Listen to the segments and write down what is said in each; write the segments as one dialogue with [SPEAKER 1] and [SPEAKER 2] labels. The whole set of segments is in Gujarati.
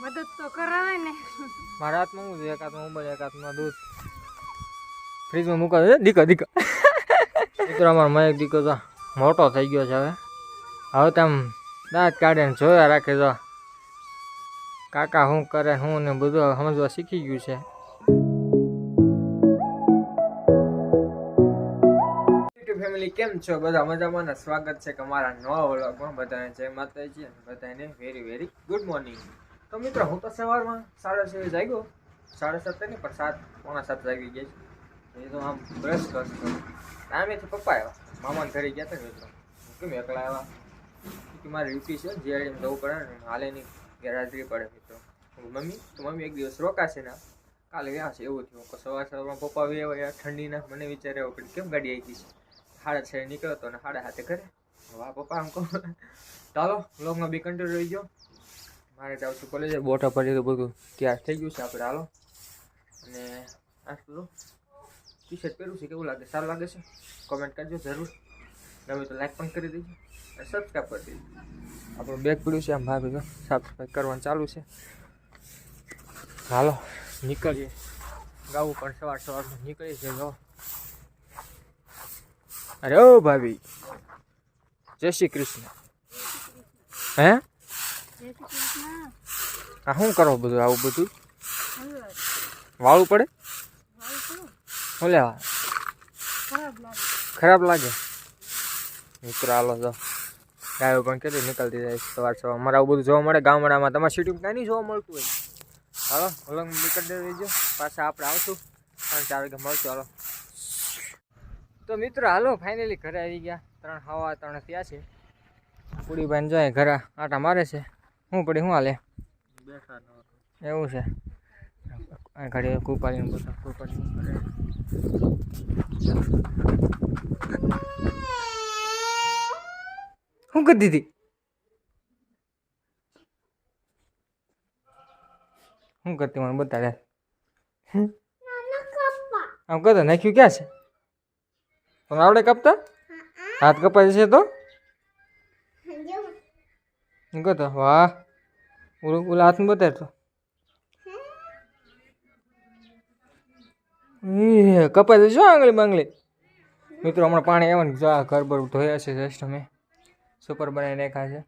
[SPEAKER 1] મદદ તો કરાવે ને.
[SPEAKER 2] મારા હાથમાં હું એક હાથમાં મોબાઈલ એક હાથમાં દૂધ. ફ્રીજમાં મૂકા દે દીકા દીકા મિત્રો અમારો મયક દીકરો તો મોટો થઈ ગયો છે હવે. હવે તો આમ દાંત કાઢે ને જોયા રાખે તો કાકા શું કરે શું ને બધું સમજવા શીખી ગયું છે. યુટ્યુબ ફેમિલી કેમ છો? બધા મજામાં ને? સ્વાગત છે કે મારા નવા વ્લોગમાં. બધાને જય માતાજી અને બધાને વેરી વેરી ગુડ મોર્નિંગ તો મિત્રો, હું તો સવારમાં સાડા છ જાગ્યો. સાડા સાત નહીં પણ સાત, પોણા સાત જાગી ગયા છે. એ તો આમ બ્રશ કરતો ટાઈમેથી પપ્પા આવ્યા. મામાને ઘરે ગયા હતા મિત્રો. કેમ એકલા આવ્યા? કે મારી ડ્યુટી છે જીઆઈડીમાં જવું પડે ને હાલે નહીં. ગેરહાજરી પડે મિત્રો. મમ્મી, તો મમ્મી એક દિવસ રોકાશે ને કાલે ગયા છે, એવું થયું. સવાર સવારમાં પપ્પા આવ્યા ઠંડીના મને વિચાર આવ્યો કે કેમ ગાડી આવી છે? સાડા છ નીકળ્યો હતો ને સાડા હાથે ઘરે. વાહ, પપ્પા, આમ કહો. ચાલો બ્લોગમાં બી કન્ટિન્યુ રહી ગયો. મારે જાઉં છું કોલેજે બોટા પડી તો બધું તૈયાર થઈ ગયું છે આપણે હાલો. અને આ શું ટી શર્ટ પહેર્યું છે, કેવું લાગે? સારું લાગે છે? કોમેન્ટ કરજો જરૂર. ગમે તો લાઈક પણ કરી દેજો અને સબસ્ક્રાઈબ કરી દેજો. આપણું બેગ પડ્યું છે, આમ ભાભી જો સફાઈ કરવાનું ચાલુ છે. હાલો, નીકળીએ. ગાવું પણ સવાર સવારમાં નીકળીએ છીએ, જો. અરે ઓ ભાભી, જય શ્રી કૃષ્ણ. હે? આ શું કરો બધું આવું બધું? વાળું પડે?
[SPEAKER 1] શું
[SPEAKER 2] લેવા
[SPEAKER 1] ખરાબ લાગે.
[SPEAKER 2] મિત્રો, હાલો તો ગાયો પણ કેટલી નીકળતી જાય સવાર સવાર. અમારે આવું બધું જોવા મળે ગામડામાં. તમારે સિટીમાં કાંઈ નહીં જોવા મળતું હોય? હાલો હલંગ નીકળી દેજો. પાછા આપણે આવશું. ત્રણ ચાર વાગે મળશું. હાલો. તો મિત્રો, હાલો ફાઇનલી ઘરે આવી ગયા. ત્રણ, હવા ત્રણ થયા છે. પૂડીભાઈને જોઈએ ઘરે આટા મારે છે. શું પડી શું હાલે? એવું છે. ઘડી કુપાલી બધા કુપાલી શું કરી દીધી? શું કરતી મને બતાડે? આમ કદા નાખ્યું ક્યાં છે? પણ આવડે કાપતા? હાથ કપાય છે તો? કરતો? વાહ. ઓલું હાથમાં બતાડતો ઈ, કપાય છે શું આંગળી બાંગળી? મિત્રો હમણાં પાણી આવે ને જો આ ઘર બર ધોયા છે જસ્ટ અમે. સુપર બનાવી રાખ્યા છે.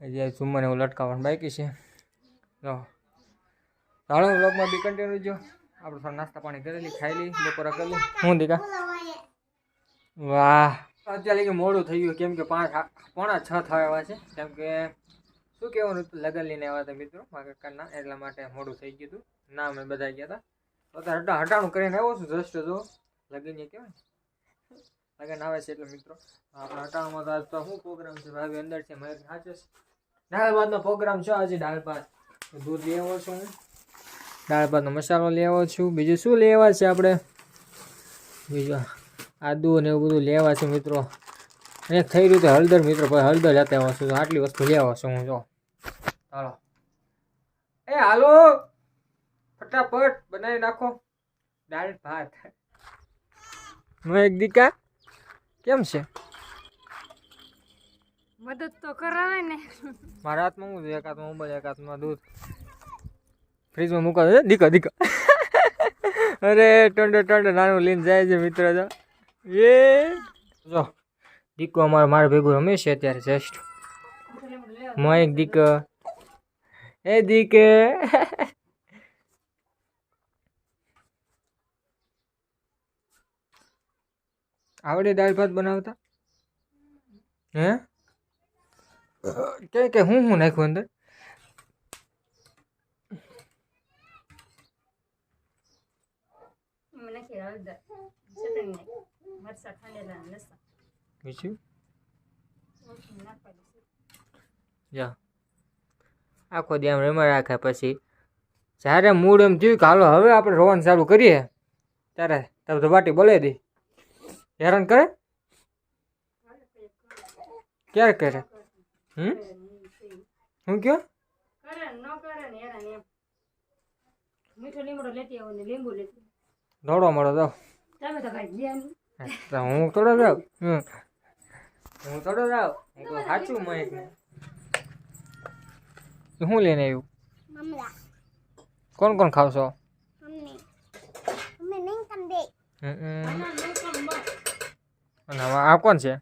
[SPEAKER 2] જે આ ઝુમ્માને એવું લટકાવવાનું બાકી છે. જો હાલો બ્લોગમાં બી કન્ટિન્યુ જો આપણે થોડા નાસ્તા પાણી કરેલી ખાઈ લઈ બપોરા કરી લઈ હું દીકા? વાહ. અત્યારે મોડું થઈ ગયું કેમ કે પાંચ પોણા છ આવ્યા છે. કેમ કે શું કહેવાનું? હતું લગન લઈને આવ્યા હતા મિત્રો, મારા કાકાના, એટલા માટે મોડું થઈ ગયું હતું. ના, અમે બધા ગયા હતા. અત્યારે હટા, હટાણું કરીને આવ્યો છું જસ્ટ જો લગન કહેવાય લગન આવે છે એટલે મિત્રો, આપણા હટાણમાં તો આજ તો શું પ્રોગ્રામ છે? ભાભી અંદર છે, મારે સાચે દાળભાતનો દાળ ભાતનો પ્રોગ્રામ છે આજે દાળ ભાત દૂધ લઈ આવ્યો છું હું. દાળ ભાતનો મસાલો લઈ આવ્યો છું. બીજું શું આવ્યા છે આપણે? બીજું આદુ ને એવું બધું લેવા છે મિત્રો. અને થઈ રહ્યું હળદર મિત્રો, ભાઈ હળદર જાતે આવો છું? આટલી વસ્તુ લેવા છું હું, જો. હાલો. એ હાલો. ફટાફટ બનાવી નાખો. દાળ ભાત. હું એક દીકા? કેમ છે?
[SPEAKER 1] મદદ તો કરાવે ને.
[SPEAKER 2] મારા હાથમાં હું છે? એક હાથમાં મોબાઈલ એક હાથમાં દૂધ. ફ્રીજમાં મૂકા. દે દીકા દીકા. અરે ટંડો ટંડો નાનું લઈને જાય છે મિત્ર જો. એ. જો દીકો અમારો મારા ભેગું રમે છે અત્યારે જસ્ટ મો એક દીક દીકે આવડે દાળ ભાત બનાવતા? હે? કે કે હું હું નાખ્યું અંદર? બીજું? નાખી આખો દી આમ રમ્યા રાખે પછી. જ્યારે મૂડ એમ થયું કે હાલો હવે આપણે રોવાનું ચાલુ કરીએ ત્યારે તબ તો બાટી બોલાવી દઈ હેરાન કરે? ક્યારે કરે? હમ? હું કયો? દોડો મળો
[SPEAKER 1] તો
[SPEAKER 2] હું થોડો જાઉં? હું થોડો જાઉં? સાચું મહેક ને. શું લઈને આવ્યું? કોણ કોણ
[SPEAKER 1] પણ બસ.
[SPEAKER 2] અને આ કોણ છે?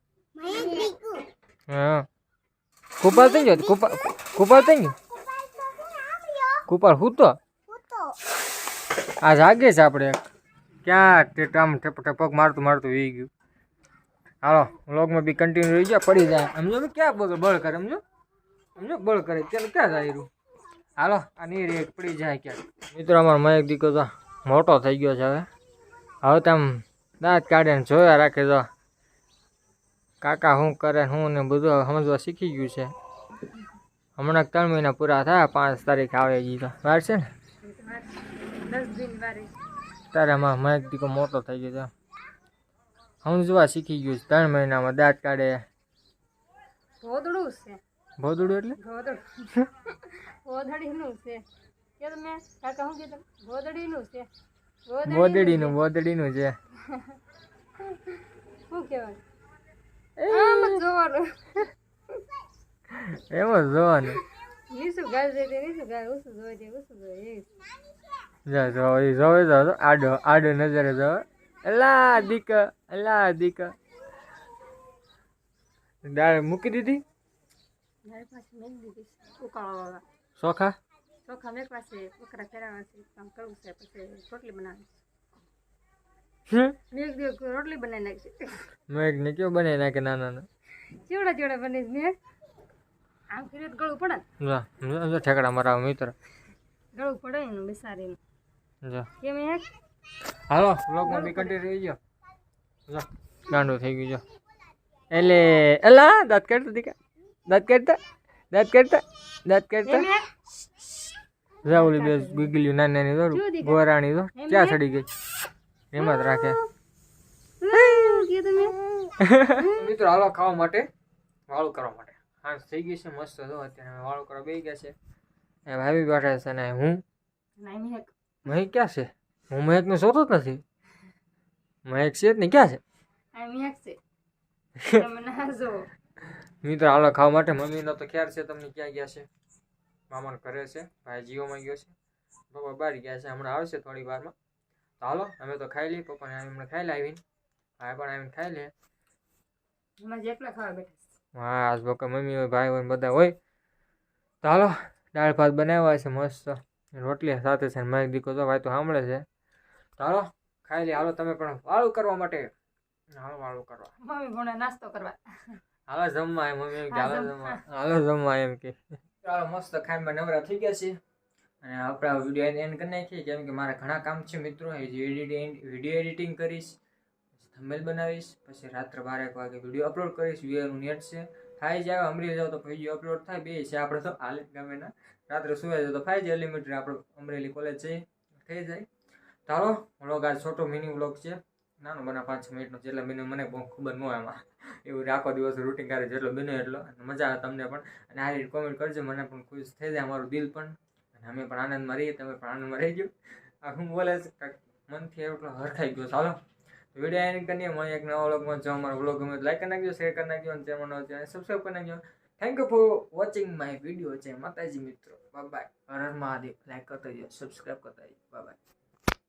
[SPEAKER 2] હા. કુપાર થઈ ગયો? કુપાલ કુપાલ થઈ ગયો?
[SPEAKER 3] કુપાલ તો છે
[SPEAKER 2] હું તો આ જાગે છે આપણે ક્યાં તે આમ ઠપ ઠપક મારતું મારતું વી ગયું. હાલો વ્લોગમાં બી કન્ટિન્યુ રહી જાય પડી જાય. સમજો ક્યાં બળ બળ કરે સમજો? સમજો? બળ કરે. ત્યારે ક્યાં જાય રહ્યું હાલો આ નહીં રે પડી જાય ક્યાં મિત્રો અમારો મયક દીકો તો મોટો થઈ ગયો છે હવે. હવે તો આમ દાંત કાઢીને જોયા રાખે તો કાકા શું કરે હું શું ને બધું સમજવા શીખી ગયું છે. હમણાં ત્રણ મહિના પૂરા થયા પાંચ તારીખ આવે ઈ તો. વાર છે ને? ત્યારે આમાં મયક દીકો મોટો થઈ ગયો છે. સમજવા શીખી ગયું છે. ત્રણ મહિનામાં દાંત કાઢે.
[SPEAKER 1] છે.
[SPEAKER 2] ભોદડું એટલે?
[SPEAKER 1] ગોદડીનું છે. કે તમે કાકા શું કીધું ગોદડીનું છે. શું જ જોવાનું.
[SPEAKER 2] એમ જ જોવાનું
[SPEAKER 1] નીસું ગાલ દે નીસું ગાલ ઉસું જોઈ દે ઉસું જોઈ
[SPEAKER 2] જો જો એ જોવે જો જો, આડો આડો નજરે જો અલા દીક અલા દીક દાળ મૂકી દીધી?
[SPEAKER 1] મારી પાસે મેં દીધી ઉકાળો
[SPEAKER 2] ચોખા
[SPEAKER 1] ચોખા મેં પાસે બકરા ફેરવવા છે કામ કરવું છે પછી રોટલી
[SPEAKER 2] બનાવી?
[SPEAKER 1] મેં એક દિવસ રોટલી બનાવી નાખી
[SPEAKER 2] મેં ને કયો બનાવી નાખે નાના નાના
[SPEAKER 1] ચેવડા ચેવડા બની મેં આમ કરીએ ગળું પડે ને
[SPEAKER 2] ઠેકડા મારા મિત્ર
[SPEAKER 1] ગળું પડે એનું બિસારીને
[SPEAKER 2] જો
[SPEAKER 1] કેમ એક
[SPEAKER 2] હાલો વ્લોગમાં બી કન્ટિન્યુ રહી ગયો જો ગાંડું થઈ ગયું જો એટલે એલા દાંત કાઢતો દીકા દાંત કાઢતા? દાંત કાઢતા? દાંત કાઢતા? રાહુલી બે ગીગલી નાની નાની
[SPEAKER 1] દીકા.
[SPEAKER 2] ગોરાણી દો ક્યાં સડી ગઈ? એમાં જ રાખે. મિત્રો હાલો ખાવા માટે વાળું કરવા માટે. હા થઈ ગઈ છે મસ્ત હતો અત્યારે વાળું કરવા બેસી ગયા છે. એ ભાભી બેઠા છે ને હું? મહેક. ક્યાં છે? હું મહેકને જોતો જ નથી. મહેક છે જ ને ક્યાં છે? મિત્રો હાલો ખાવા માટે મમ્મીનો તો ખ્યાલ છે તમને ક્યાં ગયા છે? મામાને ઘરે છે ભાઈ જીઓમાં ગયો છે. પપ્પા બહાર ગયા છે હમણાં આવશે થોડી વારમાં. તો હાલો અમે તો ખાઈ લઈએ પપ્પાને હમણાં ખાઈ લે આવીને ભાઈ પણ આવીને ખાઈ લે.
[SPEAKER 1] જેટલા ખાવા બેઠા
[SPEAKER 2] હા આજ બકે મમ્મી હોય ભાઈ હોય બધા હોય. તો હાલો દાળ ભાત બનાવ્યા છે મસ્ત. રોટલી સાથે છે ને મારી દીકો તો ભાઈ તો સાંભળે છે. તો હાલો ખાઈ લે. હાલો તમે પણ વાળું કરવા માટે. હાલો વાળું કરવા.
[SPEAKER 1] મમ્મી ભણે નાસ્તો કરવા.
[SPEAKER 2] હાલો જમવા એમ મમ્મી એમ કે હાલો
[SPEAKER 1] જમવા.
[SPEAKER 2] હાલો જમવા એમ કે. ચાલો મસ્ત ખાઈને નવરા થઈ ગયા છે. અને આપણે વીડિયો એન્ડ કરી નાખીએ કેમ કે મારા ઘણા કામ છે મિત્રો. એ એડિટિંગ વીડિયો એડિટિંગ કરીશ થંબેલ બનાવીશ પછી રાત્રે બાર એક વાગે વીડિયો અપલોડ કરીશ વીઆરનું નેટ છે. ફાઈ જાય અમરેલી જાવ તો વીડિયો અપલોડ થાય. બે છે આપણે તો હાલે ગમે ના. રાત્રે સુવાઈ જાવ તો ફાઈ જાય લિમિટેડ આપણે અમરેલી કોલેજ જઈ થઈ જાય. ચાલો વ્લોગ આ છોટો મિની વ્લોગ છે. નાનો બના પાંચ છ મિનિટનો જેટલા બન્યું મને બહુ ખબર ન એમાં એવું આખો દિવસ રૂટિન કરે જેટલો બને એટલો. મજા આવે તમને પણ. અને આ રીતે કોમેન્ટ કરજો, મને પણ ખુશ થઈ જાય અમારું દિલ પણ. અને અમે પણ આનંદમાં રહીએ, તમે પણ આનંદમાં રહી ગયો આ હું બોલે છે મનથી એટલો હરખાઈ ગયો ચાલો વીડિયો એની કરીએ મળીએ એક નવા વ્લોગમાં જો અમારો વ્લોગ ગમે લાઈક કરી નાખજો શેર કરી નાખજો, અને ચેનલ સબસ્ક્રાઈબ કરી નાખજો. Thank you for watching my video છે માતાજી મિત્રો. બાય હર હર મહાદેવ. લાઈક કરતા જજો સબસ્ક્રાઈબ કરતા જજો. બાય